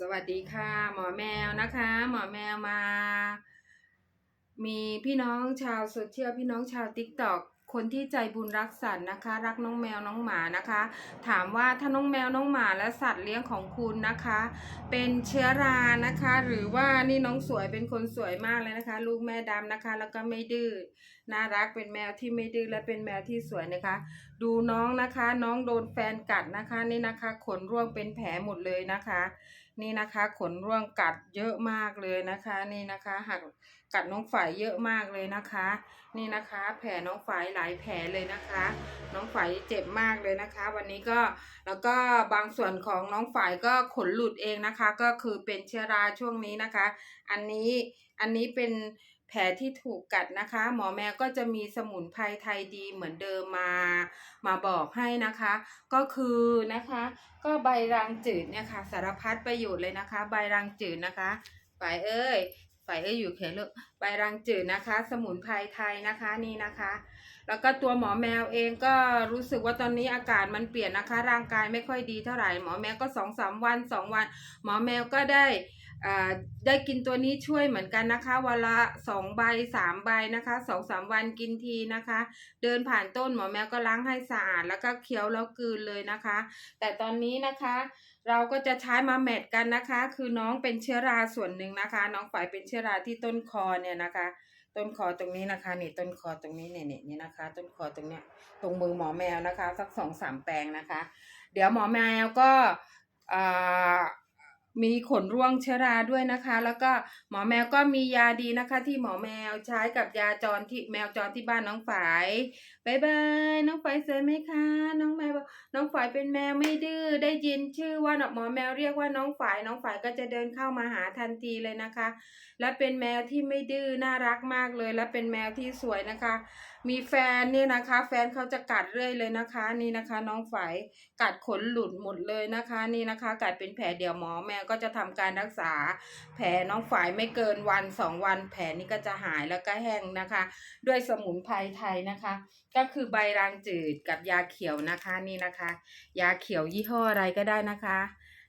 สวัสดีค่ะ หมอแมวนะคะ หมอแมวมา มีพี่น้องชาวโซเชียลพี่น้องชาวติ๊กตอกคนที่ใจบุญรักสัตว์นะคะ รักน้องแมวน้องหมานะคะ ถามว่าถ้าน้องแมวน้องหมาและสัตว์เลี้ยงของคุณนะคะ เป็นเชื้อรานะคะ หรือว่านี่น้องสวยเป็นคนสวยมากเลยนะคะ ลูกแม่ดำนะคะ แล้วก็ไม่ดื้อน่ารักเป็นแมวที่ไม่ดื้อและเป็นแมวที่สวยนะคะ ดูน้องนะคะ น้องโดนแฟนกัดนะคะนี่นะคะ ขนร่วงเป็นแผลหมดเลยนะคะ นี่นะคะขนร่วงกัดเยอะมากเลยนะคะ นี่นะคะหักกัดน้องฝ่ายเยอะมากเลยนะคะ นี่นะคะ แผลน้องฝ่ายหลายแผลเลยนะคะ น้องฝ่ายเจ็บมากเลยนะคะ วันนี้ก็แล้วก็บางส่วนของน้องฝ่ายก็ขนหลุดเองนะคะ ก็คือเป็นเชื้อราช่วงนี้นะคะ อันนี้อันนี้เป็น แผลที่ถูกกัดนะคะ หมอแมวก็จะมีสมุนไพรไทยดีเหมือนเดิมมา มาบอกให้นะคะ ก็คือนะคะ ก็ใบรางจืดเนี่ยค่ะ สารพัดประโยชน์เลยนะคะ ใบรางจืดนะคะฝ่ายเอ้ยฝ่ายเอ้ยอยู่เขตลูกใบรางจืดนะคะ สมุนไพรไทยนะคะนี่นะคะ แล้วก็ตัวหมอแมวเองก็รู้สึกว่าตอนนี้อากาศมันเปลี่ยนนะคะ ร่างกายไม่ค่อยดีเท่าไหร่หมอแมวก็สองสามวันสองวัน หมอแมวก็ได้ ได้กินตัวนี้ช่วยเหมือนกันนะคะวันละสองใบสามใบนะคะสองสามวันกินทีนะคะ เดินผ่านต้นหมอแมวก็ล้างให้สะอาดแล้วก็เคี้ยวแล้วกืนเลยนะคะ แต่ตอนนี้นะคะเราก็จะใช้มาแมทกันนะคะ คือน้องเป็นเชื้อราส่วนหนึ่งนะคะ น้องฝ่ายเป็นเชื้อราที่ต้นคอเนี่ยนะคะ ต้นคอตรงนี้นะคะนี่ต้นคอตรงนี้เนี่ยเนี่ยนี่นะคะ ต้นคอตรงเนี้ยตรงมือหมอแมวนะคะ สักสองสามแปลงนะคะ เดี๋ยวหมอแมวก็อ่า มีขนร่วงเชื้อราด้วยนะคะ แล้วก็หมอแมวก็มียาดีนะคะ ที่หมอแมวใช้กับยาจรที่แมวจรที่บ้านน้องฝายบายบายน้องฝายสวยไหมคะ น้องแมวน้องฝายเป็นแมวไม่ดื้อได้ยินชื่อว่าหมอแมวเรียกว่าน้องฝายน้องฝายก็จะเดินเข้ามาหาทันทีเลยนะคะและเป็นแมวที่ไม่ดื้อน่ารักมากเลย และเป็นแมวที่สวยนะคะ มีแฟนเนี่ยนะคะ แฟนเขาจะกัดเรื่อยเลยนะคะ นี่นะคะ น้องฝายกัดขนหลุดหมดเลยนะคะ นี่นะคะ กัดเป็นแผลเดี๋ยวหมอแมวก็จะทำการรักษา แผลน้องฝายไม่เกินวันสองวัน แผลนี้ก็จะหายแล้วก็แห้งนะคะ ด้วยสมุนไพรไทยนะคะ ก็คือใบรางจืดกับยาเขียวนะคะนี่นะคะ ยาเขียวยี่ห้ออะไรก็ได้นะคะ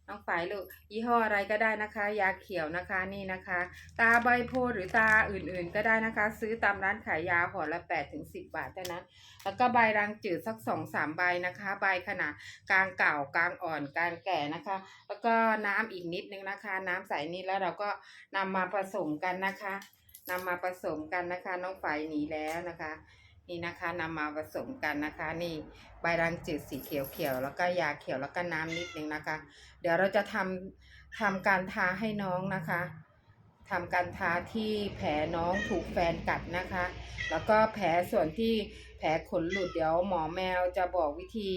น้องฝ่ายลูกยี่ห้ออะไรก็ได้นะคะ ยาเขียวนะคะนี่นะคะ ตาใบโพหรือตาอื่นๆก็ได้นะคะ ซื้อตามร้านขายยาห่อละ8ถึง10 บาทเท่านั้น แล้วก็ใบรางจืดสักสองสามใบนะคะ ใบขนาดกลางเก่ากลางอ่อนกลางแก่นะคะ แล้วก็น้ำอีกนิดนึงนะคะ น้ำใสนิดแล้วเราก็นำมาผสมกันนะคะนำมาผสมกันนะคะ น้องฝ่ายหนีแล้วนะคะ นี่นะคะนำมาผสมกันนะคะ นี่ใบรังจืดสีเขียวๆแล้วก็ยาเขียวแล้วก็น้ำนิดนึงนะคะ เดี๋ยวเราจะทำทำการทาให้น้องนะคะ ทำการทาที่แผลน้องถูกแฟนกัดนะคะ แล้วก็แผลส่วนที่แผลขนหลุดเดี๋ยวหมอแมวจะบอกวิธี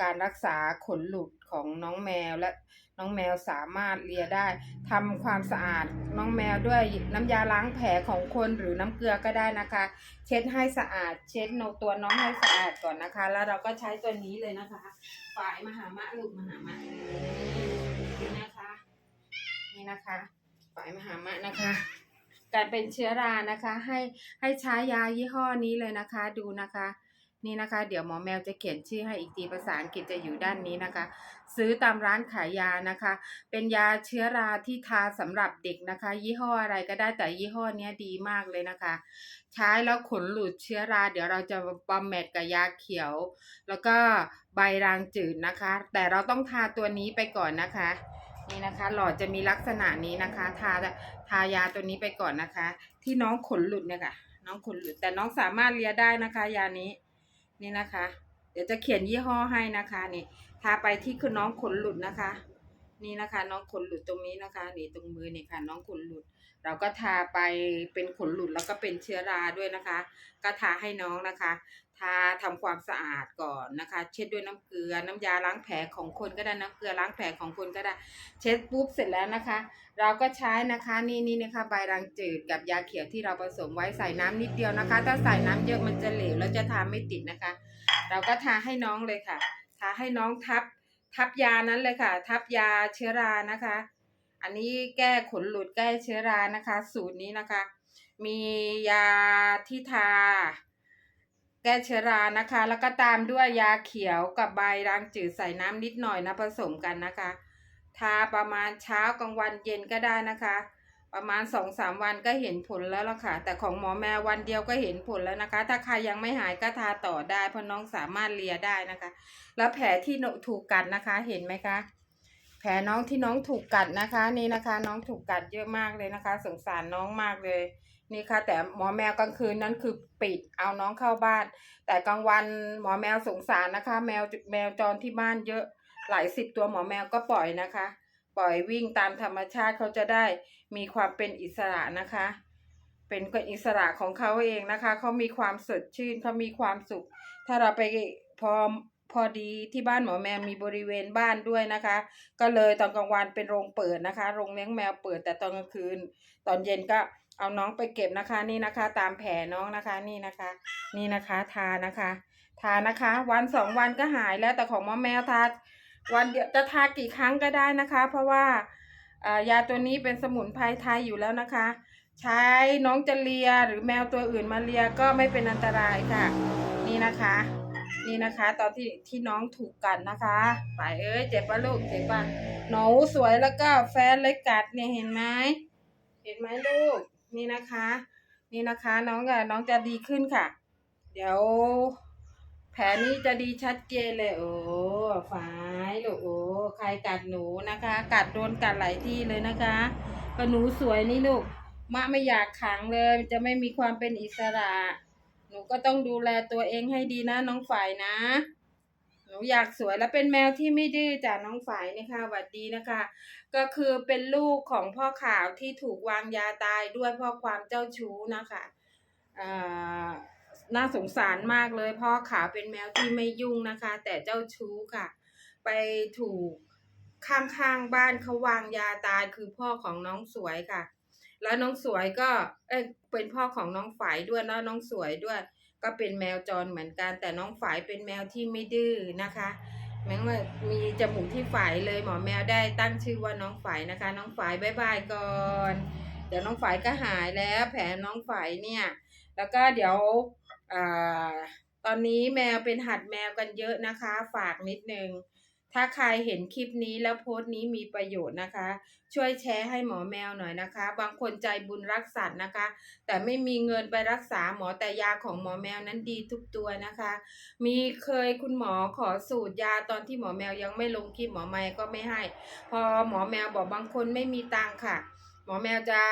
การรักษาขนหลุดของน้องแมวและน้องแมวสามารถเลียได้ทำความสะอาดน้องแมวด้วยน้ำยาล้างแผลของคนหรือน้ำเกลือก็ได้นะคะ เช็ดให้สะอาด เช็ดนตัวน้องให้สะอาดก่อนนะคะ แล้วเราก็ใช้ตัวนี้เลยนะคะฝ่ายมหามะลูกมหามะนี่นะคะ นี่นะคะ ฝ่ายมหามะนะคะการเป็นเชื้อรานะคะ ให้ให้ใช้ยายี่ห้อนี้เลยนะคะดูนะคะ นี่นะคะ เดี๋ยวหมอแมวจะเขียนชื่อให้อีกทีภาษาอังกฤษจะอยู่ด้านนี้นะคะ ซื้อตามร้านขายยานะคะ เป็นยาเชื้อราที่ทาสำหรับเด็กนะคะ ยี่ห้ออะไรก็ได้แต่ยี่ห้อเนี้ยดีมากเลยนะคะ ใช้แล้วขนหลุดเชื้อรา เดี๋ยวเราจะบำแมทกับยาเขียว แล้วก็ใบรางจืดนะคะ แต่เราต้องทาตัวนี้ไปก่อนนะคะ นี่นะคะ หลอดจะมีลักษณะนี้นะคะ ทาทายาตัวนี้ไปก่อนนะคะ ที่น้องขนหลุดเนี่ยค่ะ น้องขนหลุดแต่น้องสามารถเลียได้นะคะ ยานี้นี่นะคะ เดี๋ยวจะเขียนยี่ห้อให้นะคะนี่ทาไปที่คือน้องขนหลุดนะคะ นี่นะคะ น้องขนหลุดตรงนี้นะคะนี่ตรงมือนี่ค่ะ น้องขนหลุด เราก็ทาไปเป็นขนหลุดแล้วก็เป็นเชื้อราด้วยนะคะ ก็ทาให้น้องนะคะ ทาทำความสะอาดก่อนนะคะ เช็ดด้วยน้ำเกลือน้ำยาล้างแผลของคนก็ได้น้ำเกลือล้างแผลของคนก็ได้ เช็ดปุ๊บเสร็จแล้วนะคะ เราก็ใช้นะคะนี่นี่นะคะใบรางจืดกับยาเขียวที่เราผสมไว้ใส่น้ำนิดเดียวนะคะ ถ้าใส่น้ำเยอะมันจะเหลวแล้วจะทาไม่ติดนะคะ เราก็ทาให้น้องเลยค่ะ ทาให้น้องทับทับยานั้นเลยค่ะ ทับยาเชื้อรานะคะ อันนี้แก้ขนหลุดแก้เชื้อรานะคะ สูตรนี้นะคะ มียาที่ทา แก้เชื้อรานะคะ แล้วก็ตามด้วยยาเขียวกับใบรางจืดใส่น้ำนิดหน่อยนะผสมกันนะคะ ทาประมาณเช้ากลางวันเย็นก็ได้นะคะ ประมาณสองสามวันก็เห็นผลแล้วล่ะค่ะ แต่ของหมอแมววันเดียวก็เห็นผลแล้วนะคะ ถ้าใครยังไม่หายก็ทาต่อได้เพราะน้องสามารถเลียได้นะคะ แล้วแผลที่ถูกกัดนะคะเห็นไหมคะ แผลน้องที่น้องถูกกัดนะคะ นี่นะคะ น้องถูกกัดเยอะมากเลยนะคะ สงสารน้องมากเลย นี่ค่ะ แต่หมอแมวกลางคืนนั้นคือปิดเอาน้องเข้าบ้าน แต่กลางวันหมอแมวสงสารนะคะ แมวแมวจรที่บ้านเยอะหลายสิบตัวหมอแมวก็ปล่อยนะคะ ปล่อยวิ่งตามธรรมชาติเขาจะได้มีความเป็นอิสระนะคะ เป็นอิสระของเขาเองนะคะเขามีความสดชื่นเขามีความสุข ถ้าเราไปพอ พอดีที่บ้านหมอแมวมีบริเวณบ้านด้วยนะคะ ก็เลยตอนกลางวันเป็นโรงเปิดนะคะ โรงเลี้ยงแมวเปิดแต่ตอนกลางคืน ตอนเย็นก็เอาน้องไปเก็บนะคะนี่นะคะ ตามแผลน้องนะคะนี่นะคะ นี่นะคะทานะคะ ทานะคะ วันสองวันก็หายแล้วแต่ของหมอแมวทาวันเดียวจะทากี่ครั้งก็ได้นะคะ เพราะว่าอ่ายาตัวนี้เป็นสมุนไพรไทยอยู่แล้วนะคะ ใช้น้องจะเลียหรือแมวตัวอื่นมาเลียก็ไม่เป็นอันตรายค่ะ นี่นะคะ นี่นะคะ ตอนที่ที่น้องถูกกัดนะคะฝ่ายเอ้ยเจ็บปะลูกเจ็บปะหนูสวยแล้วก็แฟนเล็กกัดเนี่ยเห็นไหมเห็นไหมลูกนี่นะคะ นี่นะคะน้องอะน้องจะดีขึ้นค่ะ เดี๋ยว แผลนี้จะดีชัดเจนเลยโอ้ฝ่ายลูกโอ้ใครกัดหนูนะคะ กัดโดนกัดหลายที่เลยนะคะก็หนูสวยนี่ลูกมะไม่อยากขังเลย จะไม่มีความเป็นอิสระ หนูก็ต้องดูแลตัวเองให้ดีนะน้องฝ่ายนะ หนูอยากสวยและเป็นแมวที่ไม่ดื้อจากน้องฝ่ายนะคะหวัดดีนะคะ ก็คือเป็นลูกของพ่อขาวที่ถูกวางยาตายด้วยเพราะความเจ้าชู้นะคะอ่าน่าสงสารมากเลยพ่อขาวเป็นแมวที่ไม่ยุ่งนะคะ แต่เจ้าชู้ค่ะ ไปถูกข้างๆบ้านเขาวางยาตายคือพ่อของน้องสวยค่ะ แล้วน้องสวยก็เอเป็นพ่อของน้องฝายด้วยแล้วน้องสวยด้วย ก็เป็นแมวจรเหมือนกัน แต่น้องฝายเป็นแมวที่ไม่ดื้อนะคะแม้ว่ามีจมูกที่ฝายเลยหมอแมวได้ตั้งชื่อว่าน้องฝายนะคะ น้องฝายบายบายก่อน เดี๋ยวน้องฝายก็หายแล้ว แผลน้องฝายเนี่ย แล้วก็เดี๋ยวอ่าตอนนี้แมวเป็นหัดแมวกันเยอะนะคะ ฝากนิดนึง ถ้าใครเห็นคลิปนี้แล้วโพสต์นี้มีประโยชน์นะคะ ช่วยแชร์ให้หมอแมวหน่อยนะคะ บางคนใจบุญรักสัตว์นะคะ แต่ไม่มีเงินไปรักษาหมอแต่ยาของหมอแมวนั้นดีทุกตัวนะคะ มีเคยคุณหมอขอสูตรยาตอนที่หมอแมวยังไม่ลงคลิปหมอแมวก็ไม่ให้ พอหมอแมวบอกบางคนไม่มีตังค่ะ มอแมวจะ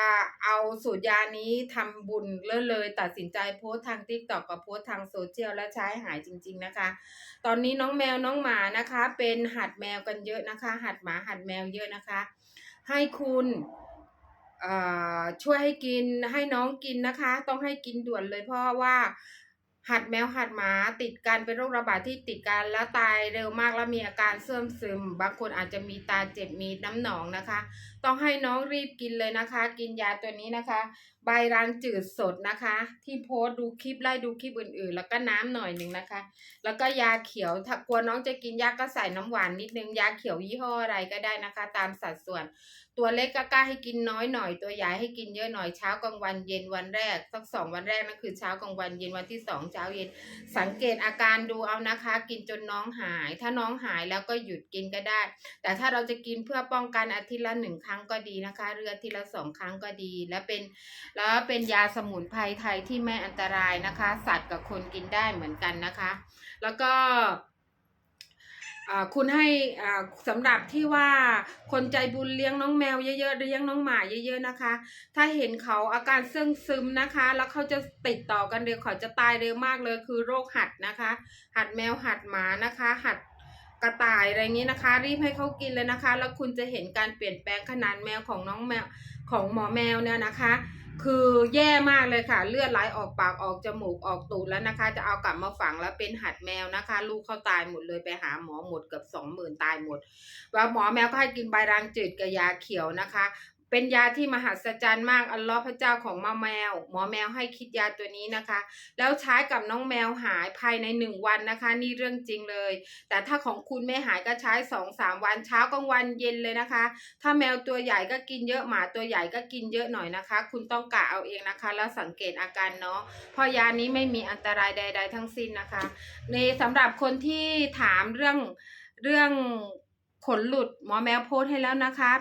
เอาสูตรยานี้ทำบุญเลื่อเลย ตัดสินใจโพสต์ทางทิกตอกกับโพสต์ทางโซเชียลและใช้หายจริง ๆนะคะ ตอนนี้น้องแมวน้องหมานะคะ เป็นหัดแมวกันเยอะนะคะ หัดหมาหัดแมวเยอะนะคะ ให้คุณเอ่อช่วยให้กินให้น้องกินนะคะ ต้องให้กินด่วนเลยเพราะว่าหัดแมวหัดหมาติดกันเป็นโรคระบาดที่ติดกันแล้วตายเร็วมากแล้วมีอาการเสื่อมซึม บางคนอาจจะมีตาเจ็บมีน้ำหนองนะคะต้องให้น้องรีบกินเลยนะคะ กินยาตัวนี้นะคะ ใบรางจืดสดนะคะ ที่โพสดูคลิปไล่ดูคลิปอื่นๆ แล้วก็น้ำหน่อยหนึ่งนะคะ แล้วก็ยาเขียวถ้ากลัวน้องจะกินยาก็ใส่น้ำหวานนิดนึงยาเขียวยี่ห้ออะไรก็ได้นะคะ ตามสัดส่วน ตัวเล็กก็กล้าให้กินน้อยหน่อย ตัวใหญ่ให้กินเยอะหน่อยเช้ากลางวันเย็นวันแรกสักสองวันแรกนั่นคือเช้ากลางวันเย็นวันที่สองเช้าเย็น สังเกตอาการดูเอานะคะ กินจนน้องหาย ถ้าน้องหายแล้วก็หยุดกินก็ได้ แต่ถ้าเราจะกินเพื่อป้องกันอาทิตย์ละหนึ่งครั้งก็ดีนะคะ เรือทิตย์ละสองครั้งก็ดี และเป็นแล้วเป็นยาสมุนไพรไทยที่ไม่อันตรายนะคะ สัตว์กับคนกินได้เหมือนกันนะคะ แล้วก็คุณให้สำหรับที่ว่าคนใจบุญเลี้ยงน้องแมวเยอะๆเลี้ยงน้องหมาเยอะๆนะคะ ถ้าเห็นเขาอาการเสื่งซึมนะคะ แล้วเขาจะติดต่อกันเร็วเขาจะตายเร็วมากเลยคือโรคหัดนะคะ หัดแมวหัดหมานะคะ หัด กระต่ายอะไรนี้นะคะ รีบให้เขากินเลยนะคะ แล้วคุณจะเห็นการเปลี่ยนแปลงขนาดแมวของน้องแมวของหมอแมวเนี่ยนะคะ คือแย่มากเลยค่ะ เลือดไหลออกปากออกจมูกออกตูดแล้วนะคะ จะเอากลับมาฝังแล้วเป็นหัดแมวนะคะ ลูกเขาตายหมดเลยไปหาหมอหมดเกือบสองหมื่นตายหมด ว่าหมอแมวก็ให้กินใบรางจืดกับยาเขียวนะคะ เป็นยาที่มหัศจรรย์มากอัลลอฮ์พระเจ้าของมาแมว หมอแมวให้คิดยาตัวนี้นะคะ แล้วใช้กับน้องแมวหายภายในหนึ่งวันนะคะ นี่เรื่องจริงเลย แต่ถ้าของคุณไม่หายก็ใช้สองสามวันเช้ากลางวันเย็นเลยนะคะ ถ้าแมวตัวใหญ่ก็กินเยอะหมาตัวใหญ่ก็กินเยอะหน่อยนะคะ คุณต้องกะเอาเองนะคะ แล้วสังเกตอาการเนาะเพราะยานี้ไม่มีอันตรายใด ๆ ทั้งสิ้นนะคะในสำหรับคนที่ถามเรื่องเรื่องขนหลุดหมอแมวโพสต์ให้แล้วนะคะ